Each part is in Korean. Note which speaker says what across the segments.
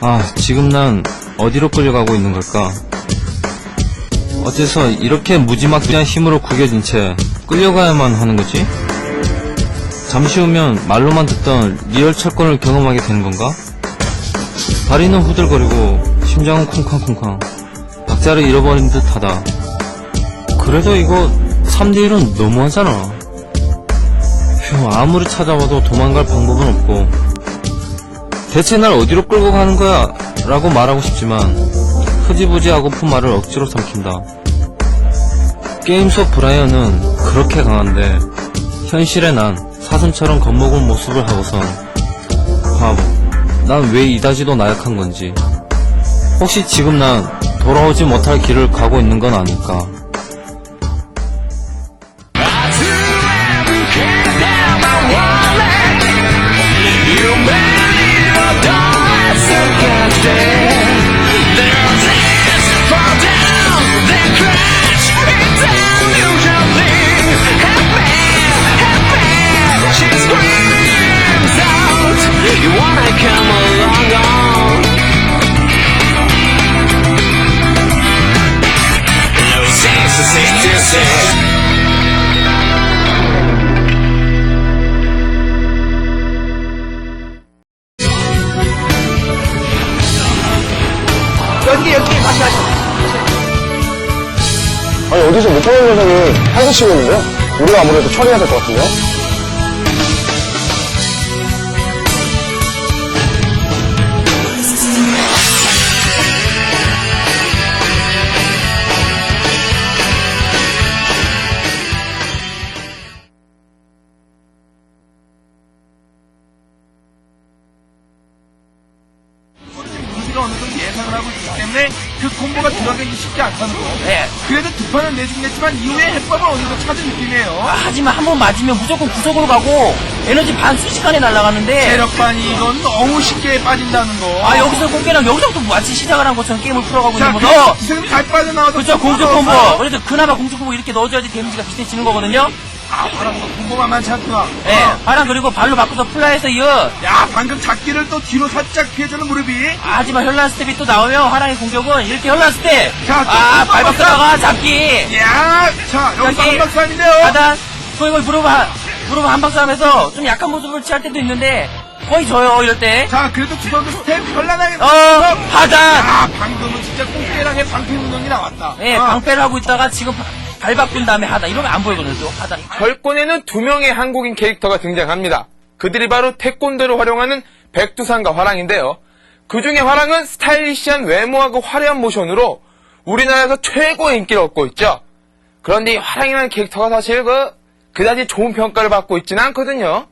Speaker 1: 아, 지금 난 어디로 끌려가고 있는 걸까? 어째서 이렇게 무지막지한 힘으로 구겨진 채 끌려가야만 하는 거지? 잠시 후면 말로만 듣던 리얼 철권을 경험하게 되는 건가? 다리는 후들거리고 심장은 쿵쾅쿵쾅 박자를 잃어버린 듯 하다. 그래도 이거 3대1은 너무하잖아. 휴, 아무리 찾아봐도 도망갈 방법은 없고 대체 날 어디로 끌고 가는 거야? 라고 말하고 싶지만 흐지부지하고픈 말을 억지로 삼킨다. 게임 속 브라이언은 그렇게 강한데 현실의 난 사슴처럼 겁먹은 모습을 하고선 바보 난 왜 이다지도 나약한 건지 혹시 지금 난 돌아오지 못할 길을 가고 있는 건 아닐까
Speaker 2: 아니 어디서 못 보는 녀석이 있는데요? 우리가 아무래도 처리해야 될 것 같은데요?
Speaker 3: 했지만 이후에 해법을 어느 정도 찾은 느낌이에요.
Speaker 4: 아, 하지만 한 번 맞으면 무조건 구석으로 가고 에너지 반 순식간에 날아가는데
Speaker 3: 체력반이 이건 너무 쉽게 빠진다는 거.
Speaker 4: 아 여기서 공개랑 여기서부터 마치 시작을 한 것처럼 게임을 풀어가고
Speaker 3: 자,
Speaker 4: 있는
Speaker 3: 그
Speaker 4: 거죠
Speaker 3: 기생이 잘 빠져나와서
Speaker 4: 그렇죠 공주
Speaker 3: 콤보.
Speaker 4: 그래도 그나마 공주 콤보 이렇게 넣어줘야지 데미지가 비슷해지는 거거든요
Speaker 3: 아, 바람 콤보가 많지 않구나.
Speaker 4: 예
Speaker 3: 어.
Speaker 4: 바람 그리고 발로 바꿔서 플라이에서 이어
Speaker 3: 야, 방금 잡기를 또 뒤로 살짝 피해주는 무릎이.
Speaker 4: 아, 하지만 현란 스텝이 또 나오면 화랑의 공격은 이렇게 현란 스텝
Speaker 3: 자, 또
Speaker 4: 아
Speaker 3: 또
Speaker 4: 발박사가 잡기
Speaker 3: 야, 자, 여기서
Speaker 4: 여기.
Speaker 3: 한박스 아닌데요?
Speaker 4: 하단 거의 거의 무릎 한 무릎 한박사 하면서 좀 약한 모습을 취할 때도 있는데 거의 져요 이럴 때
Speaker 3: 자, 그래도 두 선수 스텝 현란하게.
Speaker 4: 어, 하단!
Speaker 3: 야, 방금은 진짜 꽁깨랑의 방패 운동이 나왔다.
Speaker 4: 예,
Speaker 3: 어.
Speaker 4: 방패를 하고 있다가 지금 발 바꾼 다음에 하다. 이러면 안 보이거든요, 또. 하다.
Speaker 5: 별권에는 두 명의 한국인 캐릭터가 등장합니다. 그들이 바로 태권도를 활용하는 백두산과 화랑인데요. 그 중에 화랑은 스타일리시한 외모하고 화려한 모션으로 우리나라에서 최고의 인기를 얻고 있죠. 그런데 이 화랑이라는 캐릭터가 사실 그, 그다지 좋은 평가를 받고 있지는 않거든요.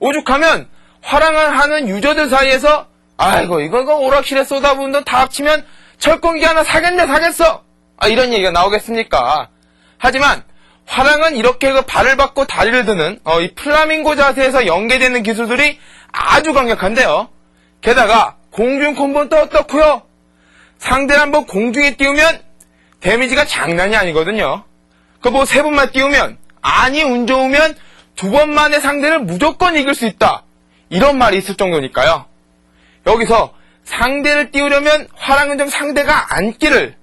Speaker 5: 오죽하면 화랑을 하는 유저들 사이에서 아이고 이거 그 오락실에 쏟아부은 돈 다 합치면 철권기 하나 사겠네 사겠어 아, 이런 얘기가 나오겠습니까 하지만 화랑은 이렇게 그 발을 받고 다리를 드는 어, 이 플라밍고 자세에서 연계되는 기술들이 아주 강력한데요 게다가 공중 콤보는 또 어떻고요 상대를 한번 공중에 띄우면 데미지가 장난이 아니거든요 그 뭐 세 번만 띄우면 아니 운 좋으면 두 번 만에 상대를 무조건 이길 수 있다. 이런 말이 있을 정도니까요. 여기서 상대를 띄우려면 화랑은 좀 상대가 앉기를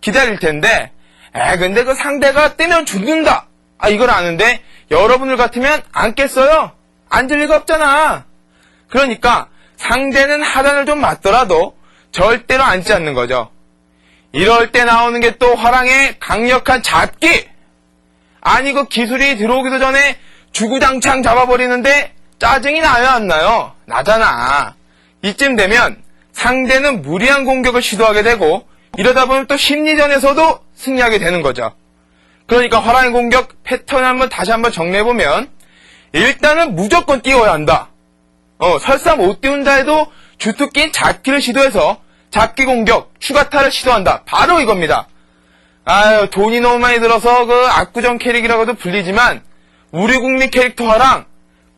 Speaker 5: 기다릴 텐데 에 근데 그 상대가 뜨면 죽는다. 아 이걸 아는데 여러분들 같으면 앉겠어요? 앉을 리가 없잖아. 그러니까 상대는 하단을 좀 맞더라도 절대로 앉지 않는 거죠. 이럴 때 나오는 게 또 화랑의 강력한 잡기! 아니 그 기술이 들어오기도 전에 주구장창 잡아버리는데 짜증이 나요 안 나요? 나잖아. 이쯤 되면 상대는 무리한 공격을 시도하게 되고 이러다 보면 또 심리전에서도 승리하게 되는 거죠. 그러니까 화랑의 공격 패턴을 한번 다시 한번 정리해보면 일단은 무조건 띄워야 한다. 어, 설사 못 띄운다 해도 주특기인 잡기를 시도해서 잡기 공격, 추가타를 시도한다. 바로 이겁니다. 아유, 돈이 너무 많이 들어서 그 압구정 캐릭이라고도 불리지만 우리 국민 캐릭터화랑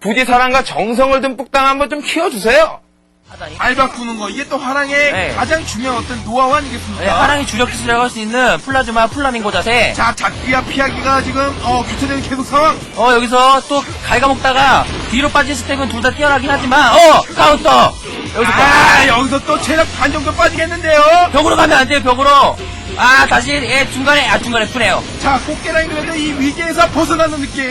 Speaker 5: 부디 사랑과 정성을 듬뿍 땅 한번 좀 키워주세요.
Speaker 4: 하단이.
Speaker 3: 발 바꾸는 거 이게 또 화랑의
Speaker 4: 네.
Speaker 3: 가장 중요한 어떤 노하우 아니겠습니까?
Speaker 4: 예, 화랑이 주력 기술이라고 할 수 있는 플라즈마 플라밍고 자세.
Speaker 3: 자 잡기와 피하기가 지금 어 교차되는 계속 상황.
Speaker 4: 어, 여기서 또 갉아먹다가 뒤로 빠진 스텝은 둘 다 뛰어나긴 하지만, 어! 카운터! 여기서
Speaker 3: 아, 여기서 또 체력 반 정도 빠지겠는데요?
Speaker 4: 벽으로 가면 안 돼요, 벽으로. 아, 다시, 예, 중간에, 아, 중간에 푸네요.
Speaker 3: 자, 꽃게랑이 그래도 이 위기에서 벗어나는 느낌.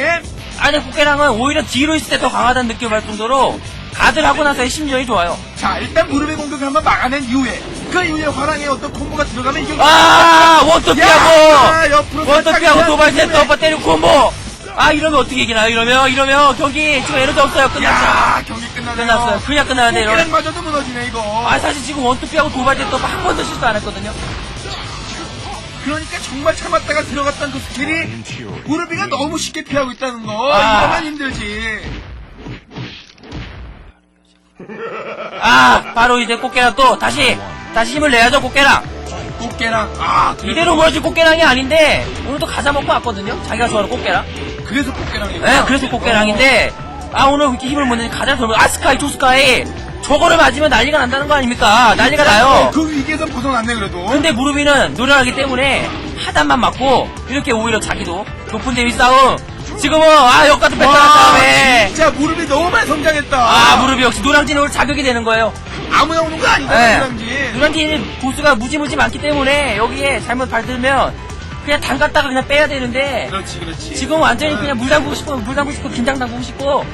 Speaker 4: 아니, 꽃게랑은 오히려 뒤로 있을 때 더 강하다는 느낌을 받을 정도로 가드를 하고 나서의 심정이 좋아요.
Speaker 3: 자, 일단 무릎의 공격을 한번 막아낸 이후에 그 이후에 화랑의 어떤 콤보가 들어가면 이게
Speaker 4: 아, 원톱
Speaker 3: 야,
Speaker 4: 피하고!
Speaker 3: 옆으로
Speaker 4: 원톱
Speaker 3: 살짝
Speaker 4: 피하고 도발 세트. 오빠 때리고 콤보! 아, 이러면 어떻게 이기나요? 이러면, 이러면 경기 지금 에너지 없어요. 끝났어.
Speaker 3: 야, 경기 끝나네요.
Speaker 4: 끝났어요. 그냥 끝나는데, 이러면.
Speaker 3: 꽃게랑마저도 무너지네 이거.
Speaker 4: 아, 사실 지금 원톱 피하고 도발 세트 오빠 한 번도 실수 안 했거든요.
Speaker 3: 그러니까 정말 참았다가 들어갔던 그 스킬이 무릎이가 너무 쉽게 피하고 있다는 거.
Speaker 4: 아.
Speaker 3: 이러면 힘들지.
Speaker 4: 아, 바로 이제 꽃게랑 또 다시, 다시 힘을 내야죠, 꽃게랑.
Speaker 3: 꽃게랑 아 그래서,
Speaker 4: 이대로 무너질 꽃게랑이 아닌데, 오늘도 가자 먹고 왔거든요? 자기가 좋아하는 꽃게랑.
Speaker 3: 그래서 꽃게랑이.
Speaker 4: 예, 그래서 꽃게랑인데, 아, 오늘 이렇게 힘을 못 내니 가자 더 아스카이, 조스카이, 저거를 맞으면 난리가 난다는 거 아닙니까? 난리가 나요.
Speaker 3: 그 위기에서 벗어났네 그래도.
Speaker 4: 근데 무릎이는 노련하기 때문에 하단만 맞고, 이렇게 오히려 자기도 높은 데위 싸움. 지금은, 아, 뺐다는
Speaker 3: 와,
Speaker 4: 다음에,
Speaker 3: 진짜 무릎이 너무 많이 성장했다.
Speaker 4: 아, 무릎이 역시 노량진이 오늘 자격이 되는 거예요.
Speaker 3: 아무 나 오는 거 아니다.
Speaker 4: 네.
Speaker 3: 노랑지.
Speaker 4: 누란티는 보수가 무지무지 많기 때문에 여기에 잘못 받으면 그냥 담갔다가 그냥 빼야 되는데
Speaker 3: 그렇지 그렇지.
Speaker 4: 지금 완전히 그냥 물 담그고 싶고 물 담그고 싶고 긴장 담그고 싶고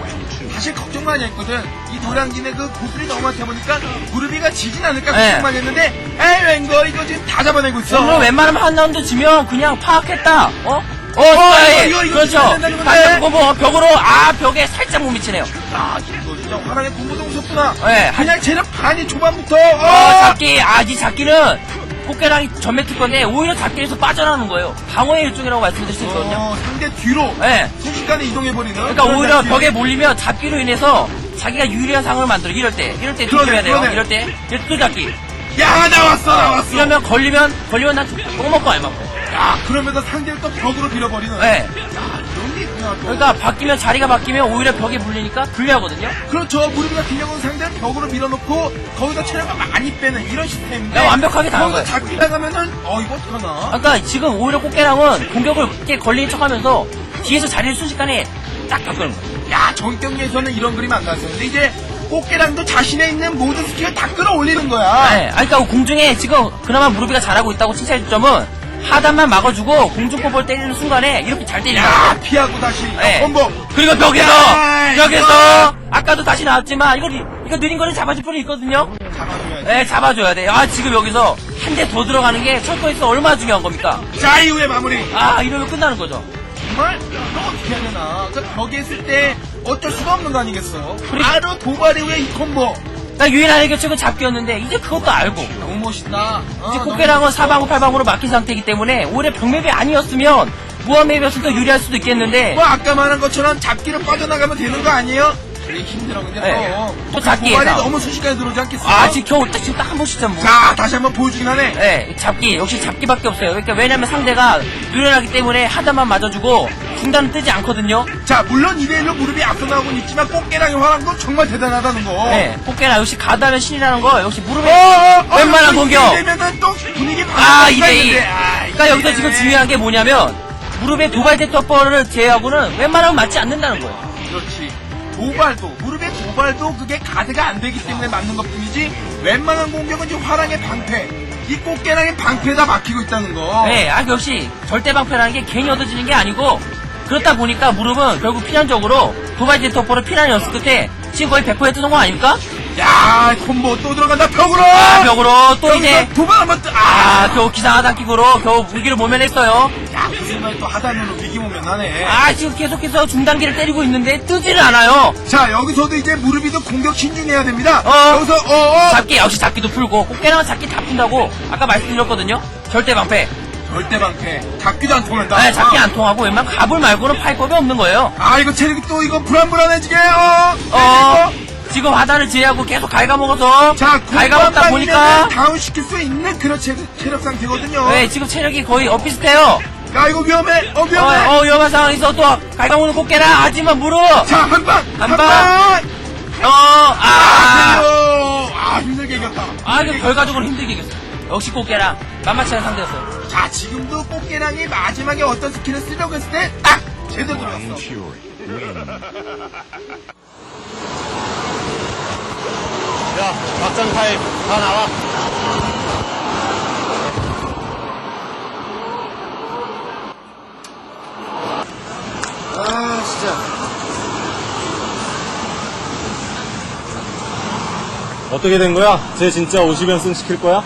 Speaker 3: 사실 걱정 많이 했거든. 이 노량진의 그 고수리 너무 많다 보니까 무릎이가 지진 않을까
Speaker 4: 네.
Speaker 3: 걱정 많이 했는데 에이 웬거 이거 지금 다 잡아내고 있어.
Speaker 4: 오늘 웬만하면 한 라운드 지면 그냥 파악했다 어? 어,
Speaker 3: 이거,
Speaker 4: 스타일
Speaker 3: 이거, 이거
Speaker 4: 그렇죠
Speaker 3: 진짜 된다는 건데.
Speaker 4: 반대고 뭐 벽으로 아 벽에 살짝 못 미치네요
Speaker 3: 아 이거 진짜 화랑의 공부도 무섭구나.
Speaker 4: 네, 한-
Speaker 3: 그냥 체력 반이 초반부터.
Speaker 4: 어
Speaker 3: 어,
Speaker 4: 잡기 아 이 잡기는 꽃게랑이 전매 특권데 오히려 잡기에서 빠져나오는 거예요 방어의 일종이라고 말씀드릴 수 있거든요
Speaker 3: 어, 상대 뒤로
Speaker 4: 네.
Speaker 3: 순식간에 이동해버리는.
Speaker 4: 그러니까
Speaker 3: 그런
Speaker 4: 오히려
Speaker 3: 장치.
Speaker 4: 벽에 몰리면 잡기로 인해서 자기가 유리한 상황을 만들어 이럴 때 이럴 때
Speaker 3: 그러네,
Speaker 4: 조심해야 돼요
Speaker 3: 그러네.
Speaker 4: 이럴 때 이럴 때 또 잡기
Speaker 3: 야 나왔어 나왔어.
Speaker 4: 이러면 걸리면 걸리면 난 똥 먹고 알 먹고
Speaker 3: 야 그러면서 상대를 또 벽으로 밀어버리는.
Speaker 4: 네.
Speaker 3: 이런 게 있구나 또.
Speaker 4: 그러니까 바뀌면 자리가 바뀌면 오히려 벽에 물리니까 불리하거든요
Speaker 3: 그렇죠. 무릎 같은 경우는 상대를 벽으로 밀어놓고 거기서 체력을 많이 빼는 이런 시스템인데.
Speaker 4: 야, 완벽하게 당한
Speaker 3: 거기서
Speaker 4: 거예요.
Speaker 3: 잡기 나가면은 어 이거 어떡하나.
Speaker 4: 그러니까 지금 오히려 꽃게랑은 공격을 이렇게 걸리는 척하면서 뒤에서 자리를 순식간에 딱 바꾸는 거예요
Speaker 3: 야 정경기에서는 이런 그림 안 나왔었는데 이제 꽃게랑도 자신의 있는 모든 스킬을 다 끌어올리는 거야.
Speaker 4: 네. 아니, 그러니까 공중에 지금 그나마 무릎이가 잘하고 있다고 칭찬해 줄 점은 하단만 막아주고 공중 뽀뽀를 때리는 순간에 이렇게 잘 거예요
Speaker 3: 야 피하고 다시
Speaker 4: 네.
Speaker 3: 콤보.
Speaker 4: 그리고 벽에서
Speaker 3: 야,
Speaker 4: 벽에서 아까도 다시 나왔지만 이거 리- 이거 느린 거는 잡아줄 분이 있거든요.
Speaker 3: 잡아줘야지.
Speaker 4: 네, 잡아줘야 돼. 아 지금 여기서 한 대 더 들어가는 게 철도에서 얼마나 중요한 겁니까?
Speaker 3: 자 이후에 마무리.
Speaker 4: 아 이러면 끝나는 거죠.
Speaker 3: 정말 이거 어떻게 해야 되나. 그 벽에 있을 때 어쩔 수가 없는 거 아니겠어. 바로 도발 이후에 이 콤보.
Speaker 4: 나 유일한 해결책은 잡기였는데 이제 그것도 알고
Speaker 3: 너무 멋있다. 어,
Speaker 4: 이제 꽃게랑은 사방울 팔방으로 막힌 상태이기 때문에 오히려 벽맵이 아니었으면 무한맵이었으면 더 유리할 수도 있겠는데
Speaker 3: 뭐 아까 말한 것처럼 잡기로 빠져나가면 되는 거 아니에요? 그래 힘들어 근데
Speaker 4: 네.
Speaker 3: 또.
Speaker 4: 또 잡기에서.
Speaker 3: 도발이 너무 순식간에 들어오지 않겠어?
Speaker 4: 아 지금 겨우 딱 지금 딱 한 번씩 잡고
Speaker 3: 자 다시 한번 보여주긴 하네.
Speaker 4: 네, 잡기 역시 잡기밖에 없어요. 그러니까 왜냐면 상대가 유연하기 때문에 하단만 맞아주고 중단은 뜨지 않거든요.
Speaker 3: 자 물론 2대1로 무릎이 앞서 나오고는 있지만 꽃게랑의 화랑도 정말 대단하다는 거.
Speaker 4: 네, 꽃게나 역시 가다면 신이라는 거 역시 무릎에
Speaker 3: 어, 어,
Speaker 4: 웬만한
Speaker 3: 어,
Speaker 4: 공격.
Speaker 3: 되면은 또 분위기
Speaker 4: 아,
Speaker 3: 바뀔 수가
Speaker 4: 2대2.
Speaker 3: 있는데. 아,
Speaker 4: 그러니까 여기서 지금. 중요한 게 뭐냐면 무릎에 도발대 터퍼를 제외하고는 웬만하면 맞지 않는다는 거예요.
Speaker 3: 그렇지. 도발도 무릎의 도발도 그게 가드가 안 되기 때문에 맞는 것뿐이지 웬만한 공격은 지금 화랑의 방패 이 꽃게랑의 방패에다 막히고 있다는 거.
Speaker 4: 네, 아 역시 절대 방패라는 게 괜히 얻어지는 게 아니고 그렇다 보니까 무릎은 결국 필연적으로 도발대 터퍼를 피난이 었을 끝에 지금 거의 100% 성공 아닙니까?
Speaker 3: 야 콤보 또 들어간다 벽으로.
Speaker 4: 아, 벽으로 또 이제
Speaker 3: 도발 한번 뜨.
Speaker 4: 아,
Speaker 3: 아.
Speaker 4: 겨우 기상하단 킥으로 겨우 위기를 모면했어요.
Speaker 3: 야, 그 순간 또 하단으로 위기 오 면 하네.
Speaker 4: 아, 지금 계속해서 중단기를 때리고 있는데 뜨지를 않아요.
Speaker 3: 자, 여기서도 이제 무릎이도 공격 신중해야 됩니다.
Speaker 4: 어.
Speaker 3: 여기서, 어, 어.
Speaker 4: 잡기, 역시 잡기도 풀고, 꽃게랑은 잡기 다 푼다고 아까 말씀드렸거든요. 절대 방패.
Speaker 3: 절대 방패. 잡기도 안 통한다.
Speaker 4: 네, 잡기 안 통하고 웬만 가불 말고는 팔 법이 없는 거예요.
Speaker 3: 아, 이거 체력이 또 이거 불안불안해지게, 어.
Speaker 4: 어, 지금 하단을 제외하고 계속 갉아먹어서
Speaker 3: 자,
Speaker 4: 갉아먹다 보니까
Speaker 3: 다운 시킬 수 있는 그런 체, 체력 상태거든요.
Speaker 4: 네, 지금 체력이 거의 엇비슷해요.
Speaker 3: 야, 이거 위험해. 어,
Speaker 4: 어,
Speaker 3: 위험해.
Speaker 4: 어, 위험한 상황에서 또 갉아먹는 꽃게랑 하지만 무릎.
Speaker 3: 자, 한 방. 한한
Speaker 4: 방.
Speaker 3: 방.
Speaker 4: 어, 아,
Speaker 3: 아, 아, 힘들게 이겼다.
Speaker 4: 아, 이거 결과적으로 힘들게 이겼어요. 역시 꽃게랑 만만치 않은 상대였어요.
Speaker 3: 자, 지금도 꽃게랑이 마지막에 어떤 스킬을 쓰려고 했을 때, 딱! 제대로 들어갔어.
Speaker 2: 자, 막장 타임. 다 나와. 아, 진짜.
Speaker 6: 어떻게 된 거야? 쟤 진짜 50연승 시킬 거야?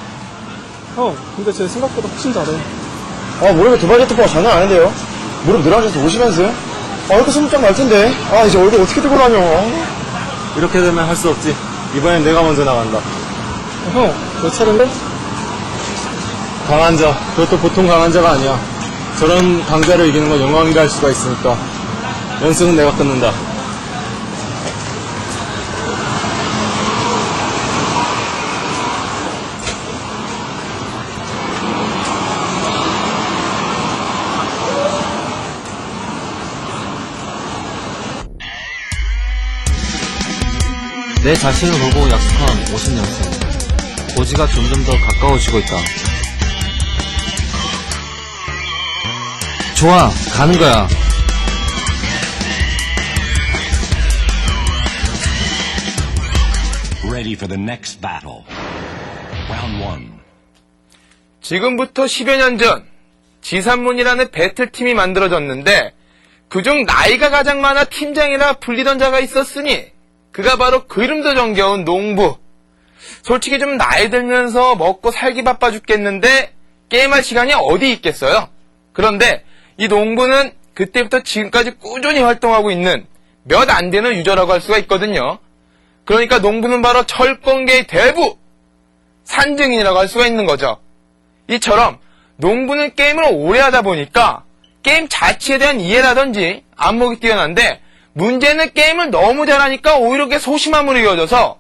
Speaker 6: 형, 근데 쟤 생각보다 훨씬 잘해.
Speaker 2: 아, 무릎에 두발 제트포가 장난 아닌데요? 무릎 늘어져서 오시면서요? 아, 이렇게 스무짝 날 텐데. 아, 이제 얼굴 어떻게 들고 다녀.
Speaker 6: 이렇게 되면 할 수 없지. 이번엔 내가 먼저 나간다. 형, 몇 차례인데? 강한자. 그것도 보통 강한자가 아니야. 저런 강자를 이기는 건 영광이라 할 수가 있으니까. 연승은 내가 끊는다.
Speaker 1: 내 자신을 보고 약속한 50년생. 고지가 점점 더 가까워지고 있다. 좋아, 가는 거야.
Speaker 7: Ready for the next battle. Round one.
Speaker 5: 지금부터 10여 년 전 지산문이라는 배틀팀이 만들어졌는데 그중 나이가 가장 많아 팀장이라 불리던 자가 있었으니 그가 바로 그 이름도 정겨운 농부. 솔직히 좀 나이 들면서 먹고 살기 바빠 죽겠는데 게임할 시간이 어디 있겠어요? 그런데 이 농부는 그때부터 지금까지 꾸준히 활동하고 있는 몇 안 되는 유저라고 할 수가 있거든요. 그러니까 농부는 바로 철권계의 대부, 산증인이라고 할 수가 있는 거죠. 이처럼 농부는 게임을 오래 하다 보니까 게임 자체에 대한 이해라든지 안목이 뛰어난데 문제는 게임을 너무 잘하니까 오히려 그게 소심함으로 이어져서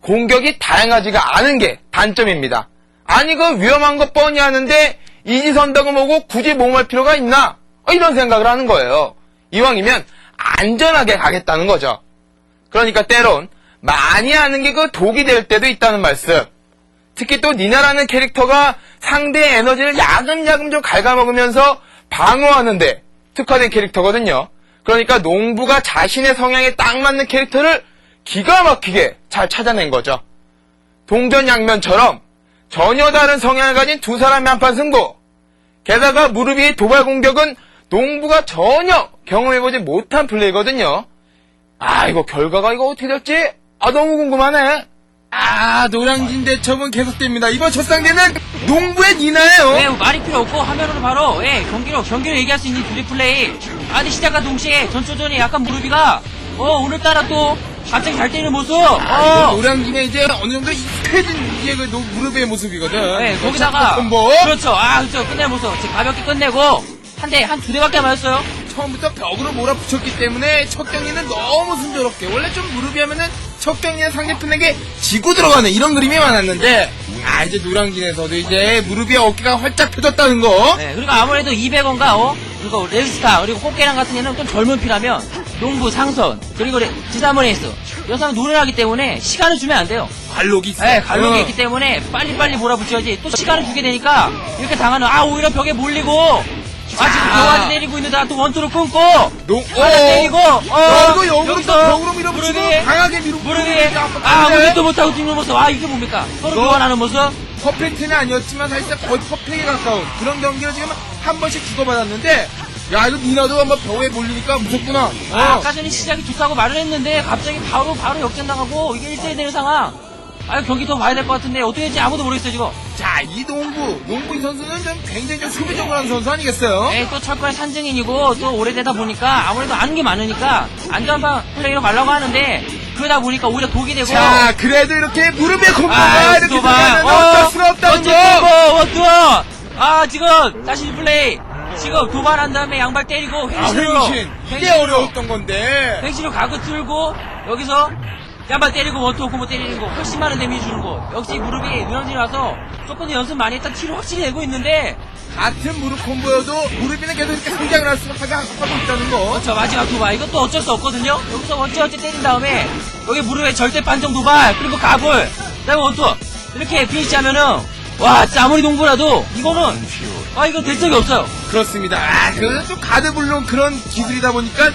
Speaker 5: 공격이 다양하지가 않은 게 단점입니다. 아니 그 위험한 거 뻔히 하는데 이지선다고 뭐고 굳이 몸할 필요가 있나? 어, 이런 생각을 하는 거예요. 이왕이면 안전하게 가겠다는 거죠. 그러니까 때론 많이 하는 게 그 독이 될 때도 있다는 말씀. 특히 또 니나라는 캐릭터가 상대의 에너지를 야금야금 좀 갉아먹으면서 방어하는데 특화된 캐릭터거든요. 그러니까 농부가 자신의 성향에 딱 맞는 캐릭터를 기가 막히게 잘 찾아낸 거죠. 동전 양면처럼 전혀 다른 성향을 가진 두 사람의 한판 승부. 게다가 무릎 위의 도발 공격은 농부가 전혀 경험해보지 못한 플레이거든요. 아, 이거 결과가 이거 어떻게 될지? 아, 너무 궁금하네.
Speaker 3: 아, 노량진 대첩은 계속됩니다. 이번 첫 상대는 농부의 니나예요.
Speaker 4: 네, 말이 필요 없고 화면으로 바로 예, 경기로 경기로 얘기할 수 있는 둘이 플레이. 아니 시작과 동시에 전초전에 약간 무릎이가 어 오늘따라 또 갑자기 잘 때리는 모습.
Speaker 3: 아,
Speaker 4: 어.
Speaker 3: 노량진에 이제 어느 정도 익숙해진 이게 그 노- 무릎의 모습이거든.
Speaker 4: 네, 거기다가
Speaker 3: 콤보.
Speaker 4: 그렇죠. 아, 그렇죠. 끝낼 모습. 지금 가볍게 끝내고 한 대, 한 두 대밖에 안 맞았어요.
Speaker 3: 처음부터 벽으로 몰아붙였기 때문에 첫 경기는 너무 순조롭게 원래 좀 무릎이 하면은 첫 경기에 상대편에게 지고 들어가는 이런 그림이 많았는데 아 이제 노량진에서도 이제 무릎이 어깨가 활짝 펴졌다는 거
Speaker 4: 네, 그리고 아무래도 200원가, 어? 그리고 레스타, 그리고 꽃게랑 같은 애는 좀 젊은 피라면, 농구, 상선, 그리고 레- 에이스. 여상 노련하기 때문에 시간을 주면 안 돼요.
Speaker 3: 관록이 있어
Speaker 4: 네, 갈록이
Speaker 3: 어.
Speaker 4: 있기 때문에 빨리빨리 몰아붙여야지. 또 시간을 주게 되니까, 이렇게 당하는, 아, 오히려 벽에 몰리고, 아, 지금 병아지 때리고 있는데, 또 원투를 끊고,
Speaker 3: 농-
Speaker 4: 하나
Speaker 3: 어.
Speaker 4: 때리고, 어,
Speaker 3: 너도 여기서 벽으로 밀어붙이고
Speaker 4: 무릎이,
Speaker 3: 강하게 밀어 밀어붙이고
Speaker 4: 아. 아무것도 못하고 뛰는 모습. 아, 이게 뭡니까? 서로
Speaker 3: 너-
Speaker 4: 교환하는 모습?
Speaker 3: 퍼펙트는 아니었지만 사실상 거의 퍼펙트에 가까운 그런 경기를 지금 한 번씩 주고받았는데 야 이거 니나도 한번 벽에 몰리니까 무섭구나
Speaker 4: 아,
Speaker 3: 어.
Speaker 4: 아까 전에 시작이 좋다고 말을 했는데 갑자기 바로 바로 역전 당하고 이게 1대1 되는 상황. 아 경기 더 봐야 될 것 같은데 어떻게 될지 아무도 모르겠어요 지금.
Speaker 3: 자, 이 농구, 농구 이 선수는 좀 굉장히 좀 수비적으로 하는 선수 아니겠어요?
Speaker 4: 에이, 또 철권의 산증인이고 또 오래되다 보니까 아무래도 아는 게 많으니까 안전방 플레이로 가려고 하는데 그러다 보니까 오히려 독이 되고.
Speaker 3: 자, 그래도 이렇게 무릎에 콤보가
Speaker 4: 아,
Speaker 3: 이렇게. 들어가면 어쩔 수가 없다는 거!
Speaker 4: 원투! 아, 지금, 다시 플레이. 지금 도발한 다음에 양발 때리고
Speaker 3: 아,
Speaker 4: 횡신으로.
Speaker 3: 횡신. 이게
Speaker 4: 횡신으로.
Speaker 3: 어려웠던 건데.
Speaker 4: 횡신으로 가고 틀고, 여기서 양발 때리고 원투 콤보 때리는 거 훨씬 많은 데미지 주는 거. 역시 무릎이 와서 조금 더 연습 많이 했다 티를 확실히 내고 있는데,
Speaker 3: 같은 무릎 콤보여도 무릎이는 계속 이렇게 성장을 할 수가 하게 하고 있다는 거.
Speaker 4: 그렇죠. 마지막 도발. 이것도 어쩔 수 없거든요. 여기서 어찌어찌 때린 다음에 여기 무릎에 절대 반정 도발 그리고 가불 그다음에 원투. 이렇게 피니시하면은 와 진짜 아무리 농구라도 이거는 아 이거 될 적이 없어요.
Speaker 3: 그렇습니다. 아, 그좀 가드 물론 그런 기술이다 보니까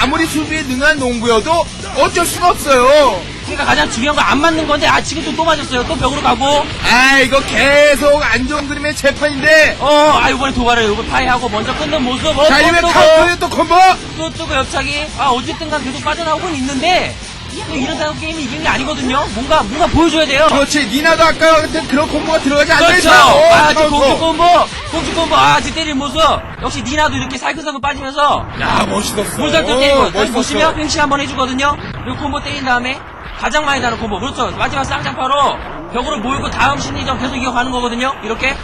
Speaker 3: 아무리 수비에 능한 농구여도 어쩔 수가 없어요.
Speaker 4: 그러니까 가장 중요한 거안 맞는 건데 아 지금 또, 또 맞았어요. 또 벽으로 가고.
Speaker 3: 아 이거 계속 안 좋은 그림의 재판인데.
Speaker 4: 어 아 이번에 도발을 이번 파이하고 먼저 끊는 모습. 어, 자또
Speaker 3: 이번에 카운터에 또 콤보.
Speaker 4: 또 뜨고 옆차기. 아 어쨌든 간 계속 빠져나오고는 있는데 뭐 이런다고 게임이 이기는 게 아니거든요. 뭔가 뭔가 보여줘야 돼요.
Speaker 3: 그렇지 니나도 아까 같은 그런 콤보가 들어가지 않는
Speaker 4: 그렇죠.
Speaker 3: 어,
Speaker 4: 아, 지금
Speaker 3: 카운터.
Speaker 4: 공주 콤보, 공주 콤보, 아, 지금 때리는 모습. 역시 니나도 이렇게 살금살금 빠지면서
Speaker 3: 야 멋있었어
Speaker 4: 물살도
Speaker 3: 어,
Speaker 4: 때리고, 여기
Speaker 3: 멋있었어.
Speaker 4: 보시면 팽시 한번 해주거든요. 그리고 콤보 때린 다음에 가장 많이 나는 콤보. 그렇죠. 마지막 쌍장파로 벽으로 모이고 다음 심리전 계속 이어가는 거거든요. 이렇게.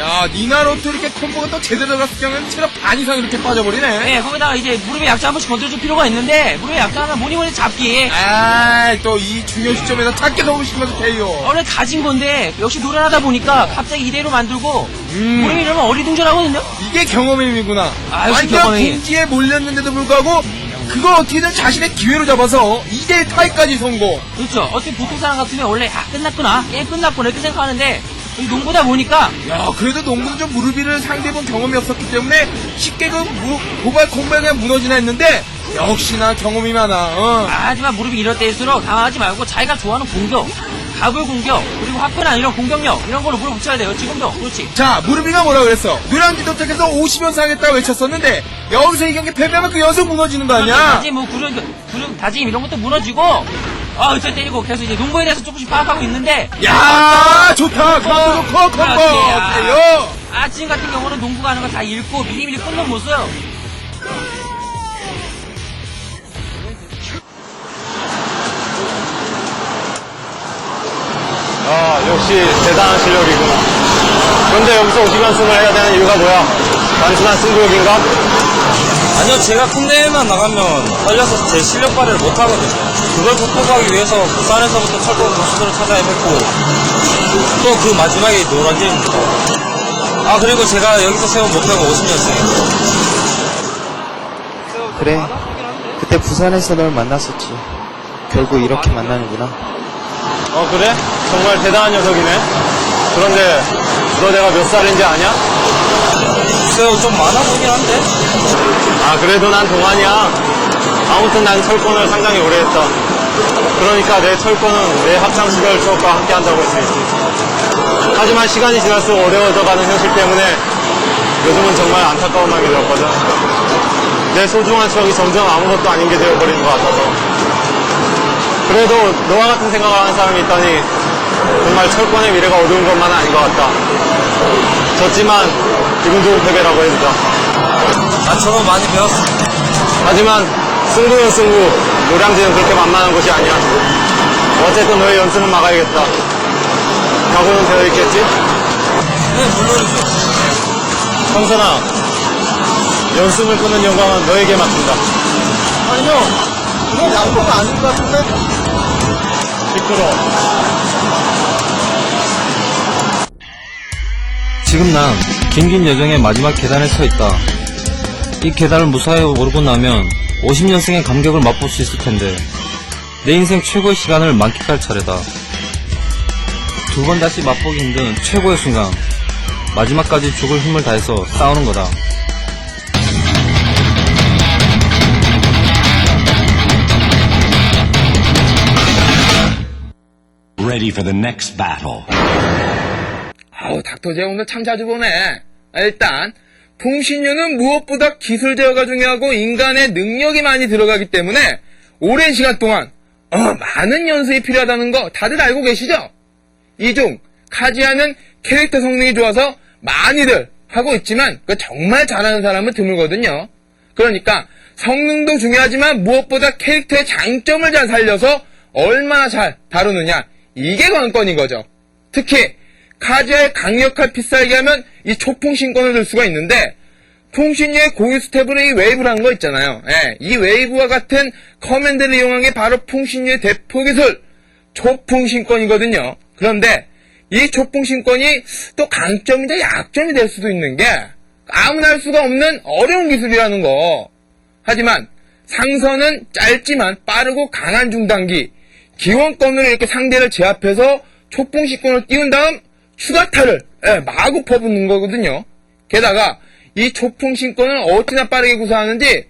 Speaker 3: 야 니나로또 이렇게 콤보가 또 제대로 들어갔을 경우에는 체력 반 이상 이렇게 빠져버리네
Speaker 4: 네, 거기다가 이제 무릎에 약자 한 번씩 건드려줄 필요가 있는데, 무릎에 약자 하나 뭐니 뭐니 잡기.
Speaker 3: 아 또 이 중요 시점에서 작게 너무 시면서 돼요
Speaker 4: 원래 가진 건데, 역시 노련하다 보니까 갑자기 이대로 만들고,
Speaker 3: 음.
Speaker 4: 무릎이 이러면 어리둥절하거든요.
Speaker 3: 이게 경험의 힘이구나
Speaker 4: 아, 역시
Speaker 3: 완전
Speaker 4: 경험의 힘.
Speaker 3: 궁지에 몰렸는데도 불구하고 그걸 어떻게든 자신의 기회로 잡아서 2대1 타이까지 성공
Speaker 4: 그렇죠. 어떻게 보통 사람 같으면 원래, 아, 끝났구나. 게임 끝났구나. 이렇게 생각하는데, 이 농구다 보니까,
Speaker 3: 야, 그래도 농구는 좀 무릎 위를 상대본 경험이 없었기 때문에 쉽게 그 무, 고발 콤보에 그냥 무너지나 했는데 역시나 경험이 많아. 어.
Speaker 4: 아, 하지만 무릎이 이럴 때일수록 당하지 말고 자기가 좋아하는 공격, 가불 공격, 그리고 화끈한 이런 공격력, 이런 걸로 물어붙여야 돼요. 지금도. 그렇지.
Speaker 3: 자, 무릎이가 뭐라 그랬어? 누랑지 도착해서 50연 상했다고 외쳤었는데 여기서 이 경기 패배하면 그 연속 무너지는 거 아니야?
Speaker 4: 다짐, 뭐, 구름, 구름, 다짐 이런 것도 무너지고, 아, 어째 때리고 계속 이제 농구에 대해서 조금씩 파악하고 있는데,
Speaker 3: 야, 좋다. 콤보 좋고 콤보.
Speaker 4: 그렇지. 아.
Speaker 3: 오케이요.
Speaker 4: 아, 지금 같은 경우는 농구가 하는 거 다 읽고 미리미리 끊는 모습.
Speaker 6: 아, 역시 대단한 실력이구나. 그런데 여기서 50연승을 해야 되는 이유가 뭐야? 단순한 승부욕인가?
Speaker 1: 아니요, 제가 큰 대회만 나가면 떨려서 제 실력 발휘를 못 하거든요. 그걸 극복하기 위해서 부산에서부터 철권 고수들을 찾아 헤맸고, 또 그 마지막에 노란지입니다. 아, 그리고 제가 여기서 세운 목표가 50년생.
Speaker 8: 그래. 그때 부산에서 널 만났었지. 결국 이렇게 만나는구나.
Speaker 6: 어, 그래? 정말 대단한 녀석이네. 그런데 너 내가 몇 살인지 아냐?
Speaker 1: 글쎄요, 좀 많아 보긴 한데?
Speaker 6: 아, 그래도 난 동안이야. 아무튼 난 철권을 상당히 오래 했다. 그러니까 내 철권은 내 학창시절 추억과 함께 한다고 할 수 있지. 하지만 시간이 지날수록 어려워져가는 현실 때문에 요즘은 정말 안타까운 마음이 들었거든. 내 소중한 추억이 점점 아무것도 아닌 게 되어버리는 것 같아서. 그래도 너와 같은 생각을 하는 사람이 있다니 정말 철권의 미래가 어두운 것만은 아닌 것 같다. 졌지만 기분 좋은 패배라고 해주자.
Speaker 1: 나처럼 많이 배웠습니다.
Speaker 6: 하지만 승부는 승부, 노량진은 그렇게 만만한 곳이 아니야. 어쨌든 너의 연습은 막아야겠다. 각오는 되어 있겠지?
Speaker 1: 네, 물론이죠.
Speaker 6: 성선아, 연습을 끊는 영광은 너에게 맡긴다.
Speaker 2: 아니 형, 이건 양보가 아닌 것 같은데?
Speaker 6: 시끄러.
Speaker 1: 지금 난 긴긴 여정의 마지막 계단에 서 있다. 이 계단을 무사히 오르고 나면 50년생의 감격을 맛볼 수 있을 텐데 내 인생 최고의 시간을 만끽할 차례다. 두 번 다시 맛보기 힘든 최고의 순간. 마지막까지 죽을 힘을 다해서 싸우는 거다.
Speaker 7: Ready for the.
Speaker 5: 아우, 닥터제 오늘 참 자주 보네. 아, 일단, 통신료는 무엇보다 기술 제어가 중요하고 인간의 능력이 많이 들어가기 때문에 오랜 시간 동안 어, 많은 연습이 필요하다는 거 다들 알고 계시죠? 이중 카지아는 캐릭터 성능이 좋아서 많이들 하고 있지만 그 정말 잘하는 사람은 드물거든요. 그러니까 성능도 중요하지만 무엇보다 캐릭터의 장점을 잘 살려서 얼마나 잘 다루느냐 이게 관건인 거죠. 특히 카지아의 강력한 필살기 하면 이 초풍 신권을 들 수가 있는데 통신료의 고유 스텝으로 이 웨이브라는 거 있잖아요. 예, 이 웨이브와 같은 커맨드를 이용한 게 바로 풍신료의 대표 기술 초풍 신권이거든요. 그런데 이 초풍 신권이 또 강점이자 약점이 될 수도 있는 게 아무나 할 수가 없는 어려운 기술이라는 거. 하지만 상선은 짧지만 빠르고 강한 중단기 기원권으로 이렇게 상대를 제압해서 초풍 신권을 띄운 다음 추가타를 예, 마구 퍼붓는 거거든요. 게다가 이 초풍 신권을 어찌나 빠르게 구사하는지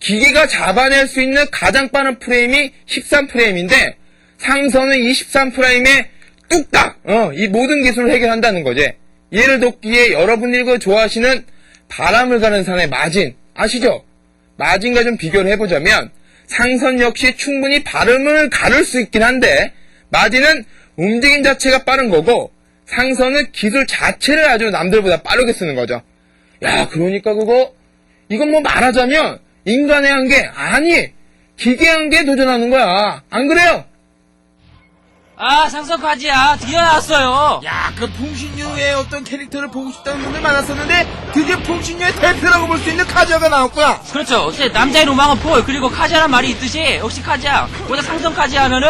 Speaker 5: 기계가 잡아낼 수 있는 가장 빠른 프레임이 13프레임인데 상선은 23프라임에 뚝딱 어, 이 모든 기술을 해결한다는 거지. 예를 돕기에 여러분들이 그 좋아하시는 바람을 가는 산의 마진 아시죠? 마진과 좀 비교를 해보자면 상선 역시 충분히 발음을 가를 수 있긴 한데 마진은 움직임 자체가 빠른 거고 상선은 기술 자체를 아주 남들보다 빠르게 쓰는 거죠. 야 그러니까 그거 이건 뭐 말하자면 인간의 한계 아니 기계 한계에 도전하는 거야 안 그래요?
Speaker 4: 아 상선까지야 드디어 나왔어요
Speaker 3: 야, 그 풍신유의 어떤 캐릭터를 보고 싶다는 분들 많았었는데 드디어 풍신유의 대표라고 볼 수 있는 카즈아가 나왔구나.
Speaker 4: 그렇죠 어째 남자의 로망은 폴 그리고 카지아란 말이 있듯이 역시 카지아 보다 상선 카지아 하면은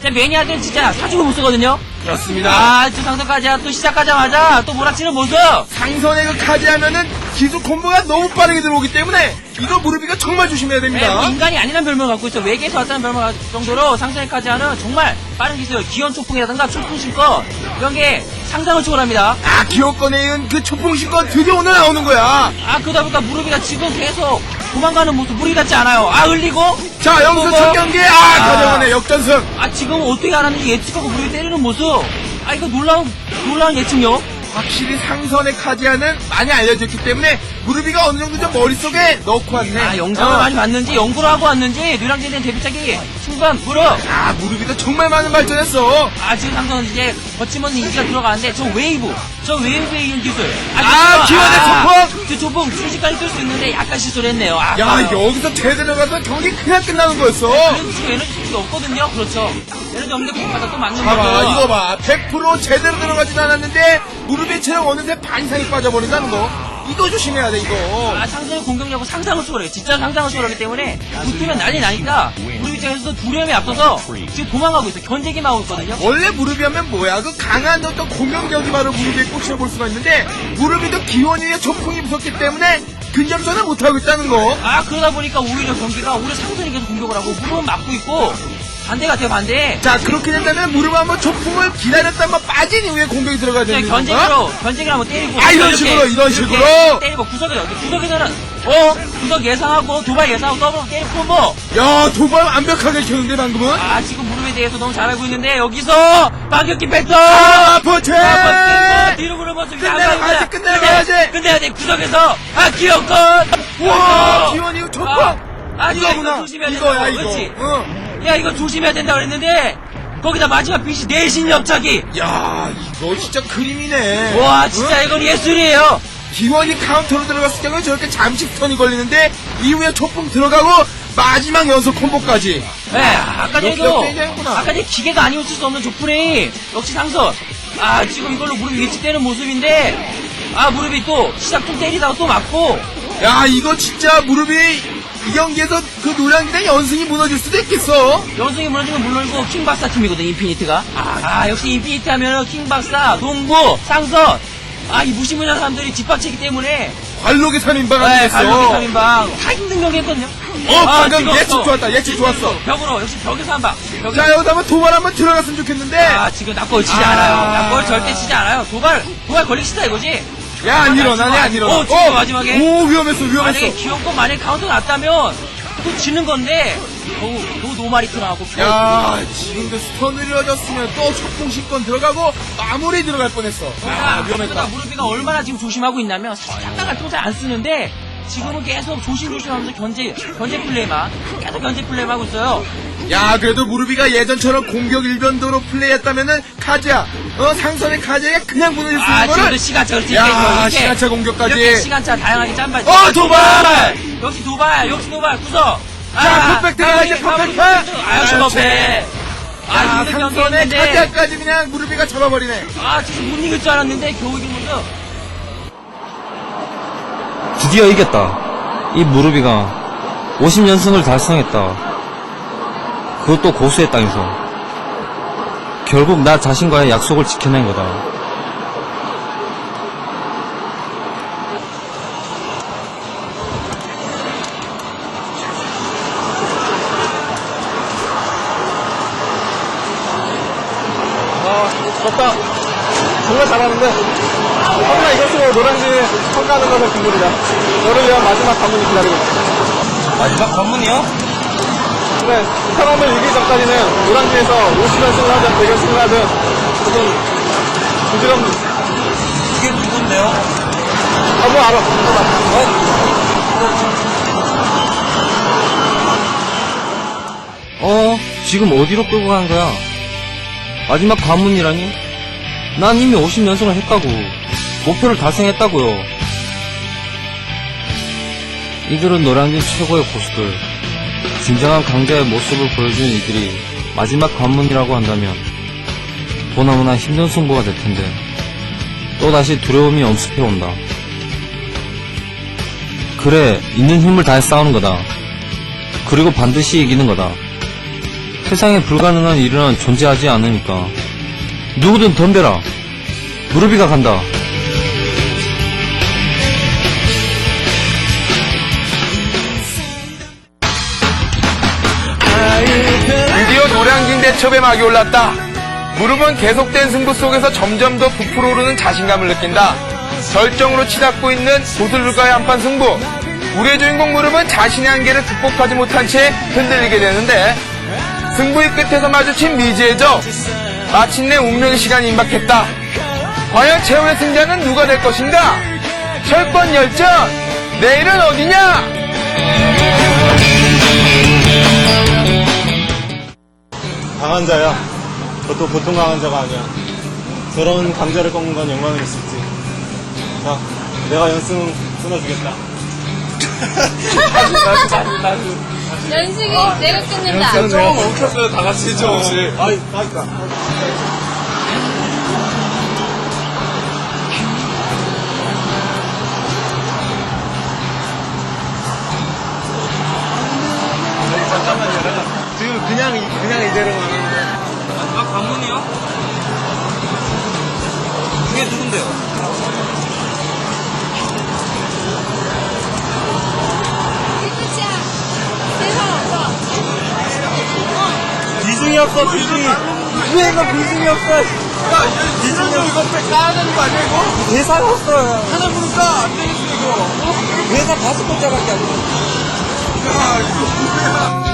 Speaker 4: 진짜 매니아들은 진짜 사주고 못 쓰거든요
Speaker 3: 그렇습니다.
Speaker 4: 아 저 상선 카지아 또 시작하자마자 또 몰아치는 모습
Speaker 3: 상선의 그 카즈하면은 기술 콤보가 너무 빠르게 들어오기 때문에 이거 무릎이가 정말 조심해야
Speaker 4: 네, 뭐
Speaker 3: 됩니다.
Speaker 4: 인간이 아니라는 별명을 갖고 있어 외계에서 왔다는 별명을 갖을 정도로 상선의 카지아는 정말 빠른 기술 기원 초풍이라든가 초풍 실권 이런 게 상상을 초월합니다
Speaker 3: 아, 기어권에 이은 그 초풍신권 드디어 오늘 나오는 거야.
Speaker 4: 아 그러다 보니까 무릎이가 지금 계속 도망가는 모습 무리 같지 않아요 아 흘리고
Speaker 3: 자, 여기서 첫 경기, 아, 가져가네, 역전승.
Speaker 4: 아 지금 어떻게 알았는지 예측하고 무릎이 때리는 모습 아 이거 놀라운 놀라운 예측력
Speaker 3: 확실히 상선의 카지아는 많이 알려졌기 때문에 무릎이가 어느 정도 좀 머릿속에 넣고 왔네.
Speaker 4: 아 영상을
Speaker 3: 어.
Speaker 4: 많이 봤는지 연구를 하고 왔는지 누랑제에 대한 데뷔작이 순간 무릎
Speaker 3: 아, 무릎이가 정말 많은 발전했어.
Speaker 4: 아 지금 상성은 이제 거침없는 인기가 들어가는데 저 웨이브 저 웨이브에 의한 기술
Speaker 3: 아, 기원의
Speaker 4: 조폭 저 조폭 순식간에 뜰수 있는데 약간 실수를 했네요 아,
Speaker 3: 야,
Speaker 4: 아까워요.
Speaker 3: 여기서 제대로 가서 경기 그냥 끝나는 거였어.
Speaker 4: 그래도 지금 에너지 없거든요 그렇죠 에너지 없는데 공파다 또 맞는
Speaker 3: 봐봐,
Speaker 4: 거죠
Speaker 3: 이거 봐. 100% 제대로 들어가지도 않았는데, 무릎의 체력 어느새 반 이상이 빠져버린다는 거. 이거 조심해야 돼, 이거.
Speaker 4: 아, 상대의 공격력은 상상을 초월해요. 진짜 상상을 초월하기 때문에 붙으면 난리 나니까 우리 입장에서도 두려움이 앞서서 지금 도망가고 있어. 견제기만 하고 있거든요.
Speaker 3: 원래 무릎이 하면 뭐야? 그 강한 어떤 공격력이 바로 무릎에 꽂혀 볼 수가 있는데, 무릎이도 기원이의 조풍이 무섭기 때문에 근접전을 못하고 있다는 거.
Speaker 4: 아, 그러다 보니까 오히려 경기가 오히려 상선이 계속 공격을 하고 무릎은 막고 있고 반대가 돼요, 반대.
Speaker 3: 자, 그렇게 된다면 무릎 한번 조풍을 기다렸다 한번 빠진 이후에 공격이 들어가야
Speaker 4: 그냥
Speaker 3: 되는 건가?
Speaker 4: 견제기로, 견제기를 한번 때리고.
Speaker 3: 아, 이런 식으로, 이런 식으로?
Speaker 4: 때리고 구석에, 구석에서는, 어? 구석 예상하고, 도발 예상하고, 더블 때리고, 뭐.
Speaker 3: 야, 도발 완벽하게 켰는데, 방금은?
Speaker 4: 아, 지금 무릎에 대해서 너무 잘 알고 있는데, 여기서, 반격기 팩터!
Speaker 3: 아, 버텨!
Speaker 4: 아, 뒤로 좀
Speaker 3: 끝내러 가야지, 끝내러 가야지.
Speaker 4: 끝내야 돼 구석에서 아 기어권
Speaker 3: 와, 기원이 조풍!
Speaker 4: 아, 아 이거
Speaker 3: 이거구나.
Speaker 4: 이거
Speaker 3: 이거야, 이거.
Speaker 4: 그렇지
Speaker 3: 응.
Speaker 4: 야 이거 조심해야 된다 그랬는데 거기다 마지막 빛이 내신 옆차기
Speaker 3: 야, 이거 진짜 그림이네.
Speaker 4: 와 진짜
Speaker 3: 응?
Speaker 4: 이건 예술이에요
Speaker 3: 기원이 카운터로 들어갔을 경우에 저렇게 잠시 턴이 걸리는데 이후에 초풍 들어가고 마지막 연속 콤보까지.
Speaker 4: 네 아까 전에도. 아까 전에 기계가 아니었을 수 없는 조프레이 역시 상선 아 지금 이걸로 무릎이 예측되는 모습인데 아 무릎이 또 시작 좀 때리다가 또 맞고
Speaker 3: 야, 이거 진짜 무릎이 이 경기에서 그 노량진의 연승이 무너질 수도 있겠어.
Speaker 4: 연승이 무너지면 물론이고 킹박사 팀이거든 인피니트가 아, 역시 인피니트 하면은 킹박사 농구 상선 아 이 무시무시한 사람들이 뒷받치기 때문에
Speaker 3: 관록의 3인방
Speaker 4: 네,
Speaker 3: 아니겠어.
Speaker 4: 갈로기 3인방 다 힘든 경기 했거든요
Speaker 3: 어, 방금
Speaker 4: 지금
Speaker 3: 예측
Speaker 4: 또
Speaker 3: 좋았다, 예측 좋았어.
Speaker 4: 벽으로 역시 벽에서 한방 벽에
Speaker 3: 자, 여기다 한번 도발 한번 들어갔으면 좋겠는데.
Speaker 4: 아 지금 낙골 치지
Speaker 3: 아.
Speaker 4: 않아요 낙골 절대 치지 않아요 도발 도발 걸리기 싫다 이거지
Speaker 3: 야, 안 일어나네, 안 일어나.
Speaker 4: 어, 지금 마지막에.
Speaker 3: 오, 위험했어, 위험했어.
Speaker 4: 만약에 기용권 만약에 카운터 났다면 또 지는 건데 너무 너무 노마리트 나오고
Speaker 3: 야, 지금도 스턴을 이어졌으면 또 초풍신권 들어가고 마무리 들어갈 뻔했어. 아,
Speaker 4: 아,
Speaker 3: 위험했다.
Speaker 4: 무릎이가 얼마나 지금 조심하고 있냐면 잠깐 같은 거잘 안 쓰는데 지금은 계속 조심조심하면서 견제 견제 플레이만 계속 견제 플레이만 하고 있어요.
Speaker 3: 야, 그래도 무르비가 예전처럼 공격 일변도로 플레이했다면은 카즈야, 어 상선의 카즈야 그냥 무너질 수 있는
Speaker 4: 아
Speaker 3: 거를.
Speaker 4: 지금도 시간차
Speaker 3: 야,
Speaker 4: 이렇게 이렇게
Speaker 3: 시간차 공격까지.
Speaker 4: 이렇게 시간차 다양하게 짬바.
Speaker 3: 어, 도발!
Speaker 4: 역시 도발 역시 도발 구석.
Speaker 3: 자, 퍼펙트 가야지, 퍼펙트!
Speaker 4: 아 역시. 퍼펙트. 아
Speaker 3: 야,
Speaker 4: 힘든
Speaker 3: 상선의
Speaker 4: 경기였는데
Speaker 3: 카즈야까지 그냥 무르비가 잡아버리네.
Speaker 4: 아 진짜 못 이길 줄 알았는데 겨우 이긴 거죠.
Speaker 1: 드디어 이겼다. 이 무릎이가 50연승을 달성했다. 그것도 고수의 땅에서. 결국 나 자신과의 약속을 지켜낸 거다.
Speaker 6: 네, 사람을 이기기 전까지는 노란진에서 50연승을 하든 100연승을 하든 조금 부드럼
Speaker 4: 이게 누군데요?
Speaker 6: 아, 뭐 알아.
Speaker 1: 어? 지금 어디로 끌고 가는 거야? 마지막 관문이라니? 난 이미 50연승을 했다고. 목표를 달성했다고요. 이들은 노량진 최고의 고수들. 진정한 강자의 모습을 보여준 이들이 마지막 관문이라고 한다면 보나마나 힘든 승부가 될 텐데 또다시 두려움이 엄습해 온다. 그래, 있는 힘을 다해 싸우는 거다. 그리고 반드시 이기는 거다. 세상에 불가능한 일은 존재하지 않으니까. 누구든 덤벼라. 무릎이가 간다.
Speaker 5: 대첩의 막이 올랐다. 무릎은 계속된 승부 속에서 점점 더 부풀어 오르는 자신감을 느낀다. 절정으로 치닫고 있는 고들과의 한판 승부. 우리의 주인공 무릎은 자신의 한계를 극복하지 못한 채 흔들리게 되는데 승부의 끝에서 마주친 미지의 적. 마침내 운명의 시간이 임박했다. 과연 최후의 승자는 누가 될 것인가? 철권 열전! 내일은 어디냐?
Speaker 6: 강한 자야. 그것도 보통 강한 자가 아니야. 저런 강자를 꺾는 건 영광일 수 있지. 자, 내가 연승 끊어주겠다.
Speaker 9: 연승이 내가 끝낸다.
Speaker 6: 멈췄어요, 다 같이 좀. 아이, 그러니 그냥, 그냥 이대로만.
Speaker 4: 마지막 관문이요? 그게 누군데요?
Speaker 9: 없어.
Speaker 6: 비중이 없어, 비중이. 유행은 비중이 없어. 비중이 이거 까야 되는 거 아니야, 이거? 대사가 없어. 하나 부를까? 안 되겠어, 이거. 대사 다섯 글자밖에 안 돼. 야, 이거 뭐야.